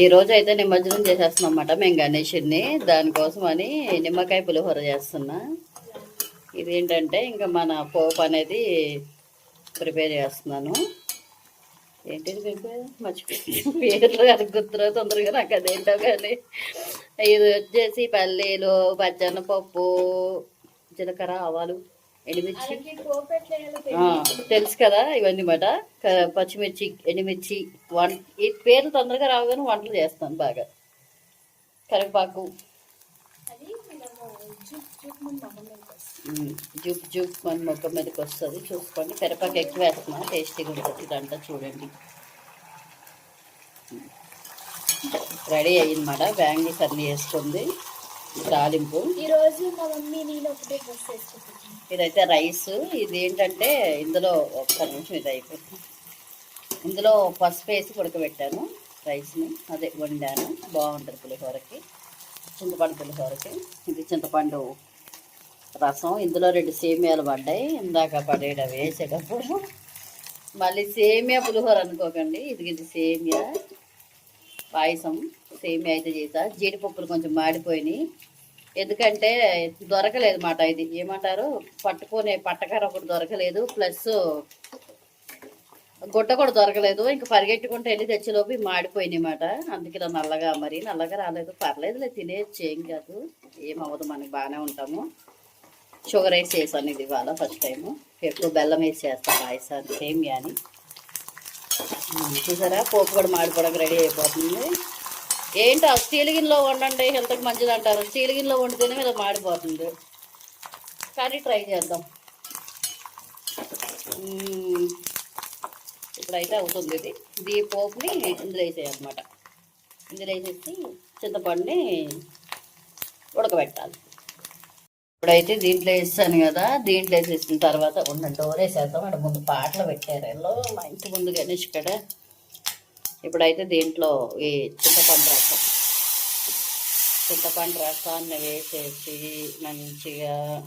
ఈ రోజు అయితే నిమజ్జనం చేసేస్తున్నాం అన్నమాట మేము గణేషుడిని దానికోసం అని నిమ్మకాయ పులిహోర చేస్తున్నా. ఇదేంటంటే ఇంకా మన పోపు అనేది ప్రిపేర్ చేస్తున్నాను. ఏంటి ప్రిపేర్? మర్చిపోయి పేర్లు తొందరగా నాకు అదేంటో కానీ ఇది వచ్చేసి పల్లీలు పచ్చనపప్పు జీలకర్ర ఆవాలు. ఎండుమిర్చి తెలుసు కదా ఇవన్నీ మాట. పచ్చిమిర్చి ఎండుమిర్చి వం ఈ పేర్లు తొందరగా రావు కానీ వంటలు చేస్తాను బాగా. కరివేపాకు. జుప్ జుప్ మన మొక్క మీదకి వస్తుంది. చూసుకోండి. కరివేపాకు ఎక్కువ వేస్తున్నా. టేస్టీగా ఉంటుంది ఇదంతా చూడండి. రెడీ అయ్యిందన్నమాట బ్యాంగిల్స్ అన్నీ వేసుకుంది. తాలింపు. ఈ రోజు మా మమ్మీ నేను ఒకటే డ్రెస్ వేసుకుంటాను ఇదైతే రైస్. ఇది ఏంటంటే ఇందులో ఒక్క నిమిషం ఇది అయిపోతుంది ఇందులో పసుపు వేసి ఉడకబెట్టాను రైస్ని. అదే వండాను. బాగుంటుంది పులిహోరకి. చింతపండు పులిహోరకి. ఇది చింతపండు రసం. ఇందులో రెండు సేమియాలు పడ్డాయి. ఇందాక పడేయడం వేసేటప్పుడు. మళ్ళీ సేమియా పులిహోర అనుకోకండి. ఇది ఇది సేమియా. పాయసం. సేమియా అయితే చేసా జీడిపప్పులు కొంచెం మాడిపోయినాయి. ఎందుకంటే దొరకలేదు మాట ఇది. ఏమంటారు? పట్టుకునే పట్టకార ఒకటి దొరకలేదు. ప్లస్ గుడ్డ కూడా దొరకలేదు. ఇంకా పరిగెట్టుకుంటూ వెళ్ళి తెచ్చేలోపు మాడిపోయింది మాట అందుకే నల్లగా మరి నల్లగా రాలేదు. పర్లేదులే తినేయచ్చు. ఏం కాదు. ఏమవ్వదు మనకి బాగానే ఉంటాము. షుగర్ వేసి వేసాను ఇది ఇవాళ ఫస్ట్ టైము. ఎప్పుడు బెల్లం వేసి చేస్తాను పాయసాన్ని సేమ్ కానీ చూసారా? పోపు కూడా మాడిపోవడానికి రెడీ అయిపోతుంది. ఏంటో స్టీల్ గిన్నెలో వండండి హెల్త్కి మంచిది అంటారు. స్టీల్ గిన్నెలో వండితేనే ఇలా మాడిపోతుంది. కానీ ట్రై చేద్దాం. ఇప్పుడైతే అవుతుంది ఇది. దీ పోపుని ఇందులో వేసేయన్నమాట. ఇందులో వేసేసి చింతపండుని ఉడకబెట్టాలి. ఇప్పుడైతే దీంట్లో వేస్తాను కదా దీంట్లో వేసేసిన తర్వాత ఉన్న డోర్ వేసేద్దాం. అక్కడ ముందు పాటలు పెట్టారు. ఎల్లో మా ఇంటి ముందు గణేష్ ఇక్కడ. ఇప్పుడైతే దీంట్లో ఈ చింతపండు రసం. చింతపండు రసాన్ని వేసేసి మంచిగా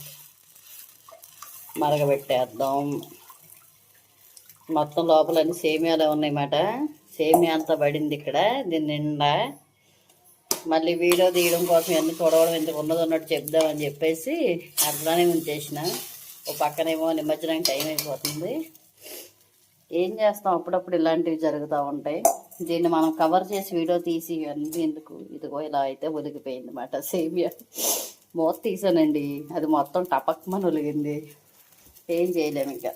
మరగబెట్టేద్దాం. మొత్తం లోపలన్నీ అన్ని సేమియాలు ఉన్నాయన్నమాట. సేమియా అంతా పడింది ఇక్కడ దీని నిండా. మళ్ళీ వీడియో తీయడం కోసం ఎన్ని చూడవడం ఎందుకు ఉన్నది ఉన్నట్టు చెప్దామని చెప్పేసి అట్లానే ఉంచేసిన. ఓ పక్కనేమో నిమజ్జనానికి టైం అయిపోతుంది. ఏం చేస్తాం? అప్పుడప్పుడు ఇలాంటివి జరుగుతూ ఉంటాయి. దీన్ని మనం కవర్ చేసి వీడియో తీసి ఇవన్నీ ఎందుకు? ఇదిగో ఇలా అయితే ఒలిగిపోయింది అన్నమాట సేమియా మూత తీసానండి. అది మొత్తం టపక్మని ఒలిగింది ఏం చేయలేము ఇంకా.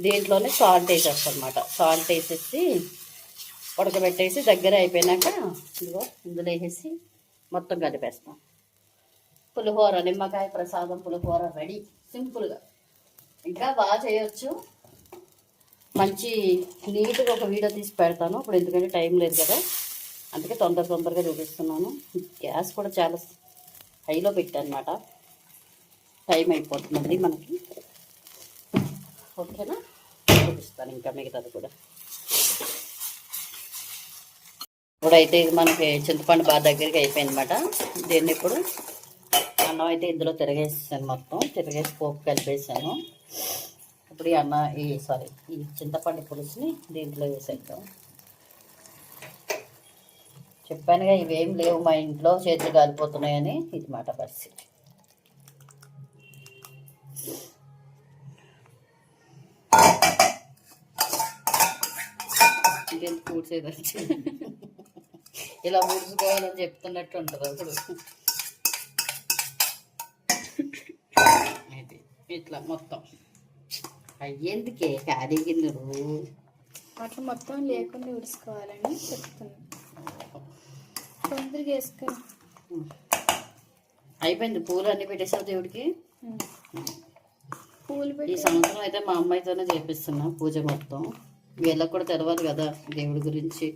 దీంట్లోనే సాల్ట్ వేసేస్తాం అనమాట సాల్ట్ వేసేసి ఉడకబెట్టేసి దగ్గర అయిపోయినాక ఇదిగో ఇందులో వేసేసి మొత్తం కలిపేస్తాం. పులిహోర నిమ్మకాయ ప్రసాదం పులిహోర రెడీ. సింపుల్గా. ఇంకా బాగా చేయొచ్చు. మంచి నీట్గా ఒక వీడియో తీసి పెడతాను. ఇప్పుడు ఎందుకంటే టైం లేదు కదా. అందుకే తొందర తొందరగా చూపిస్తున్నాను. గ్యాస్ కూడా చాలా హైలో పెట్టానమాట. టైం అయిపోతుందండి మనకి. ఓకేనా? చూపిస్తాను ఇంకా మిగతాది కూడా. ఇప్పుడైతే ఇది మనకి చింతపండు బాగా దగ్గరికి అయిపోయిందన్నమాట. దీన్ని ఇప్పుడు అన్నం అయితే ఇందులో తిరగేసాను మొత్తం. తిరగేసి పోపు కలిపేసాను. ఇప్పుడు ఈ అన్న ఈ సారీ ఈ చింతపండు పులుసుని దీంట్లో వేసేద్దాం. చెప్పానుగా ఇవేం లేవు మా ఇంట్లో చేతులు కాలిపోతున్నాయని ఇది మాట పరిస్థితి. ఇంకేం కూర్చేది ఇలా ఊడ్చుకోవాలని చెప్తున్నట్టు ఉంటుంది అప్పుడు. ఇది ఇట్లా మొత్తం. అయ్యేందుకే ఖాళీ గిన్నెలు అట్లా మొత్తం లేకుండా ఉడుచుకోవాలని చెప్తున్నాను తొందరగా వేసుకో. అయిపోయింది పూలు అన్ని పెట్టేసావు దేవుడికి? పూలు ఈ సంవత్సరం అయితే మా అమ్మాయితోనే చేపిస్తున్నా పూజ మొత్తం. వీళ్ళకి కూడా తెలియదు కదా దేవుడి గురించి.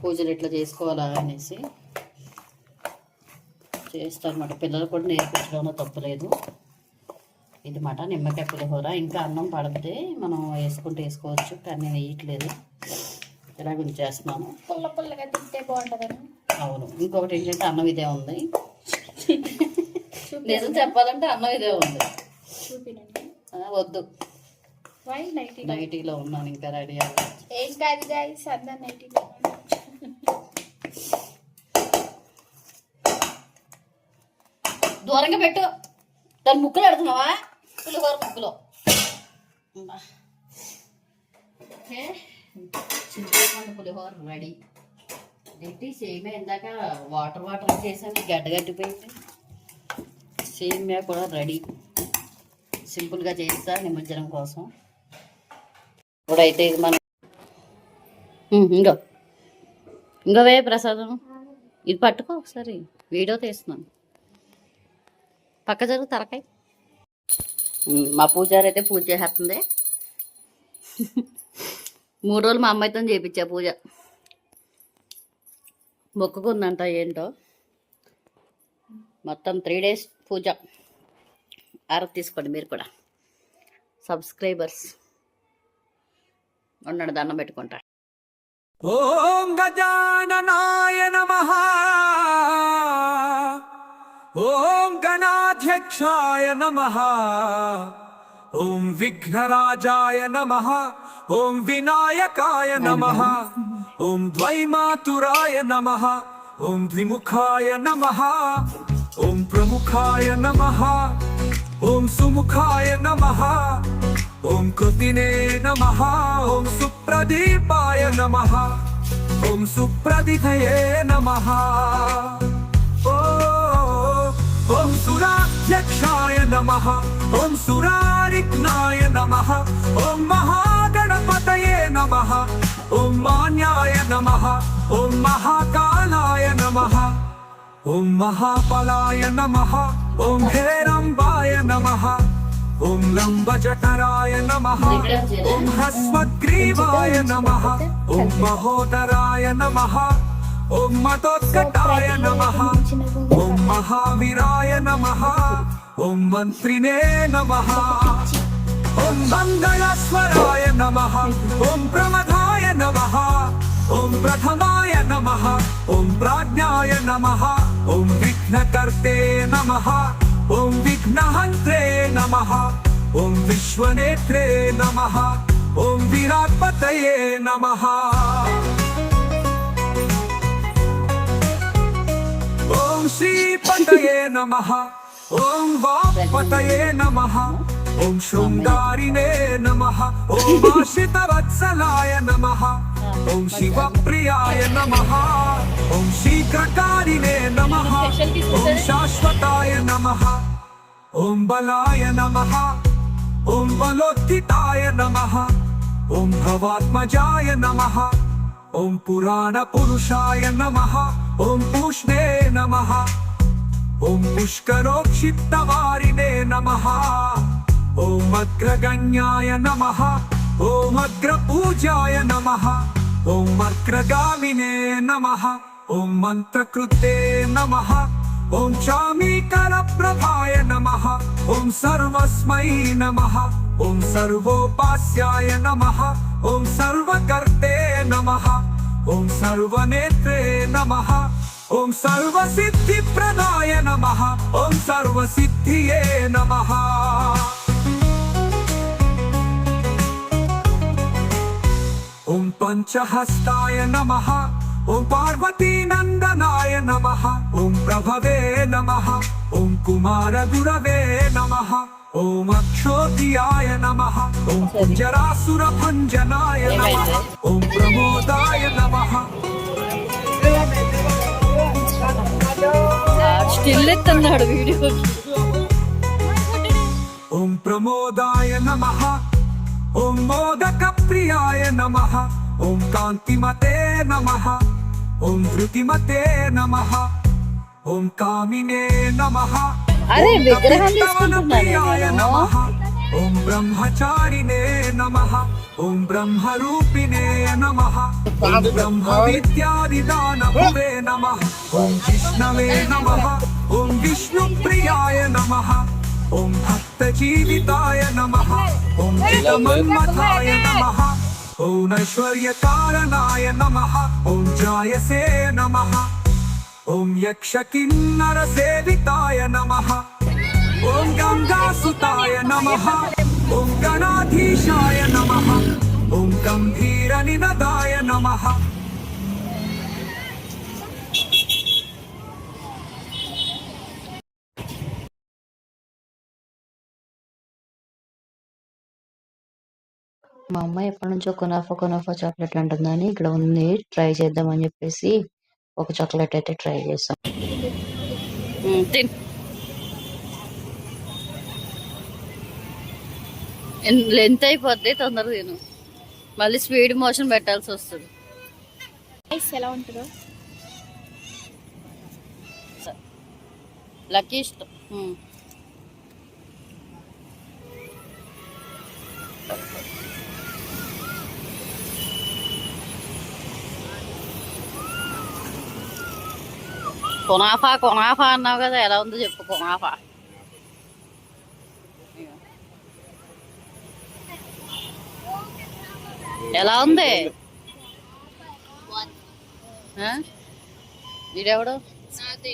పూజలు ఎట్లా చేసుకోవాలా అనేసి. చేస్తారన్నమాట. పిల్లలు కూడా నేర్పించడంలో తప్పలేదు. ఇది మాట నిమ్మకాయ పులిహోర. ఇంకా అన్నం పడితే మనం వేసుకుంటే వేసుకోవచ్చు కానీ నేను వేయట్లేదు. ఇలా గుంచేస్తున్నాను పుల్ల పుల్లగా తింటే బాగుంటుందని అవును. ఇంకొకటి ఏంటంటే అన్నం ఇదే ఉంది. నేను చెప్పాలంటే అన్నం ఇదే ఉంది. వద్దు. నైటీ నైటీలో ఉన్నాను ఇంకా రెడీ అవ్వాలి ఏం కాదు నైటీలో దూరంగా పెట్టు. దాని ముక్కలు పెడుతున్నావా? పులిహోర ముగ్గులో చింతపండు పులిహోర రెడీ. ఏంటి సేమ్ ఇందాక వాటర్ వాటర్ చేసాను గడ్డ సేమ్ సేమియా కూడా రెడీ. సింపుల్గా చేస్తా నిమజ్జనం కోసం. ఇప్పుడైతే ఇది మనం ఉమ్, ఇంకో ఇంకోవే ప్రసాదం. ఇది పట్టుకో ఒకసారి. వీడియో తీస్తున్నాను. పక్క జరుగు తరకాయ మా పూజారి అయితే పూజ చేసేస్తుంది మూడు రోజులు మా అమ్మాయితో చేయించా పూజ. మొక్కుకుందంట ఏంటో. మొత్తం త్రీ డేస్ పూజ. ఆరతి తీసుకోండి మీరు కూడా. సబ్స్క్రైబర్స్ ఉన్నాడు దండం పెట్టుకుంటా. ఓం గజాననాయ నమ. ॐ गणाध्यक्षाय नमः। ॐ विघ्नराजाय नमः। ॐ विनायकाय नमः। ॐ द्वैमातुराय नमः। ॐ द्विमुखाय नमः। ॐ प्रमुखाय नमः। ॐ सुमुखाय नमः। ॐ कृतिने नमः। ॐ सुप्रदीपाय नमः। ॐ सुप्रदिधये नमः। सुराध्यक्षाय नमः ॐ सुरारिघ्नाय नमः ॐ महागणपतये नमः ॐ मान्याय नमः ॐ महाकालाय नमः ॐ महाबलाय नमः ॐ हेरम्बाय नमः ॐ लम्बजठराय नमः ॐ ह्रस्वग्रीवाय नमः ॐ महोदराय नमः ॐ मतोत्कटाय नमः ॐ महावीराय नमः ॐ मन्त्रिणे नमः ॐ मङ्गलस्वराय नमः ॐ प्रमदाय नमः ॐ प्रथमाय नमः ॐ प्राज्ञाय नमः ॐ विघ्नकर्ते नमः ॐ विघ्नहन्त्रे नमः ॐ विश्वनेत्रे नमः ॐ विराट्पतये नमः ॐ श्रीपतये नमः ॐ वाक्पतये नमः ॐ शृङ्गारिणे नमः ॐ आश्रितवत्सलाय नमः ॐ शिवप्रियाय नमः ॐ शीघ्रकारिणे नमः ॐ शाश्वताय नमः ॐ बलाय नमः ॐ बलोत्थिताय नमः ॐ भवात्मजाय नमः ॐ पुराणपुरुषाय नमः ॐ पूष्णे नमः ఓం పుష్కరోక్షిప్తవారినే నమ. ఓం అగ్రగణ్యాయ నమ. ఓం అగ్రపూజాయ నమ. ఓం అగ్రగామినే నమ. ఓం మంత్రకృతే నమ. ఓం చామీకర ప్రభాయ నమ. ఓం సర్వస్మై నమ. ఓం సర్వోపాస్యాయ నమ. ఓం సర్వకర్తే నమ. ఓం సర్వనేత్రే నమ. ओम सर्व सिद्धि प्रदाय नम। ओम सर्व सिद्धिये नम। ओम पंचहस्ताय नम। ओम पार्वती नंदनाय नम। ओम प्रभवे नम। ओम कुमार गुरवे नम। ओम अक्षोदियाय नम। ओम जरासुर भंजनाय नम। ओम प्रमोदाय नम। స్టిల్ ఎత్తన్నాడు వీడియోకి ఓం ప్రమోదాయ నమ. ఓం మోదక ప్రియాయ నమ. ఓం కాంతిమతే నమ. ఓం ధృతిమతే నమ. ఓం కామినే నమ. అరే విగ్రహం తీసుకుంటున్నాను నేను ఓం బ్రహ్మచారిణే నమ. ఓం బ్రహ్మరూపిణే నమ. బ్రహ్మ విద్యాదిదానభువే నమ. ఓం కృష్ణవే నమ. विष्णुप्रियाय नमः ॐ भक्तजीविताय नमः ॐ चिदमन्मथाय नमः ॐ ऐश्वर्यकारणाय नमः ॐ जायसे नमः ॐ यक्षकिन्नरसेविताय नमः ॐ गङ्गासुताय नमः ॐ गणाधीशाय नमः ॐ गम्भीरनिनदाय नमः మా అమ్మ ఎప్పటి నుంచో కొనాఫా కొనాఫా చాక్లెట్ అంటుందని ఇక్కడ ఉంది. ట్రై చేద్దామని చెప్పేసి ఒక చాక్లెట్ అయితే ట్రై చేస్తాం లెంత్ అయిపోద్ది తొందరగా తిను. మళ్ళీ స్పీడ్ మోషన్ పెట్టాల్సి వస్తుంది. ఎలా ఉంటుందో? లక్కీ ఇష్టం. కొనాఫా కొనాఫా అన్నావు కదా ఎలా ఉందో చెప్పు కొనాఫా. ఎలా ఉంది? ఆ? వీడెవడు? నాకు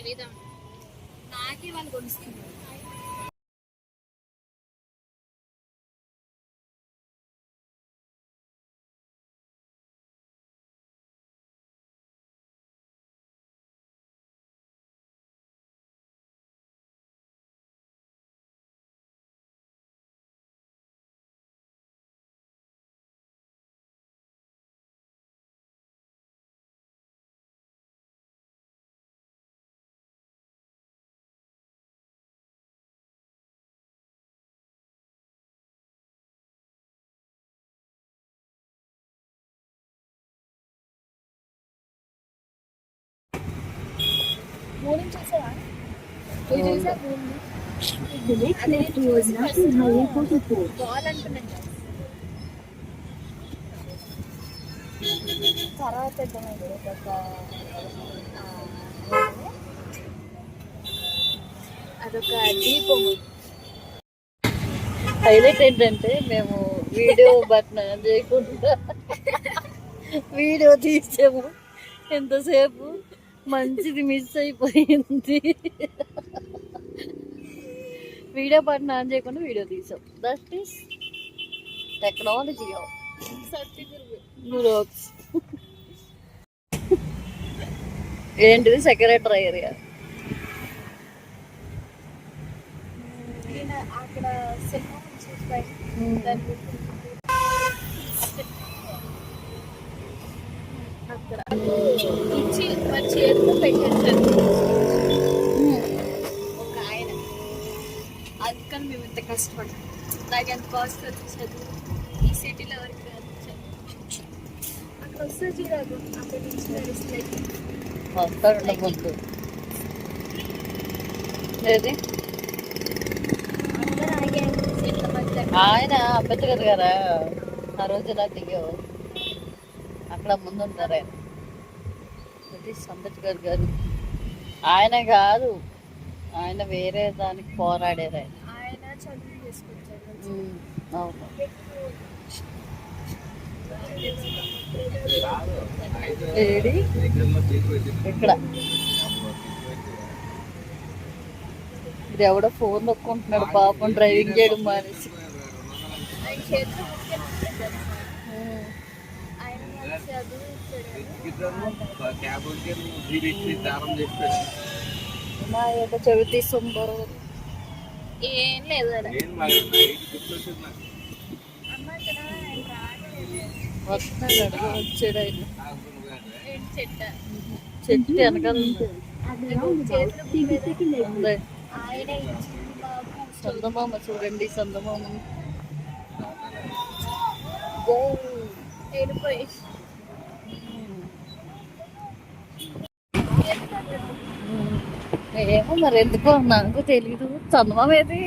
నాకే వాళ్ళు కొనుక్కున్నారు మూడు చూసావా? అంటున్నాను తర్వాత అదొక దీపం. హైలైట్ ఏంటంటే మేము వీడియో బటన్ చేయకుండా వీడియో తీసాము. ఎంతసేపు? మంచిది మిస్ అయిపోయింది. వీడియో బటన్ ఆన్ చేయకుండా వీడియో తీసాం దట్ ఈస్ టెక్నాలజీ ఏంటిది సెక్రటరీ ఏరియా అక్కడ. చేతిలో పెట్టేసారు ఒక ఆయన. అందుకని మేము ఇంత కష్టపడ్డాం. నాకు ఎంత కాస్ట్ వచ్చేది ఈ సిటీలో ఎవరికి రాదు. అక్కడ వస్తే చూడదు అక్కడ నుంచి నడుస్తుంది మధ్య ఆయన అంబేద్కర్ గారా? ఆ రోజు ఇలా దిగావు? అక్కడ ముందు ఉంటారు ఆయన. సతీష్ అంబేద్కర్ గారు ఆయన కాదు ఆయన వేరే దానికి పోరాడారు ఆయన. అవును. ఇక్కడ. ఇది ఎవడో ఫోన్ నొక్కుంటున్నాడు పాపం డ్రైవింగ్ చేయడం మానేసి. ఇచ్చాడు వినాయక చవితి సుందరం ఏం లేదు వస్తున్నాడు వచ్చాడు ఆయన. చెట్ట? వెనకాల చందమామ చూడండి చందమామ వెళ్ళిపోయి ఏమో మరి ఎందుకో నాకు తెలీదు చందమామ ఏది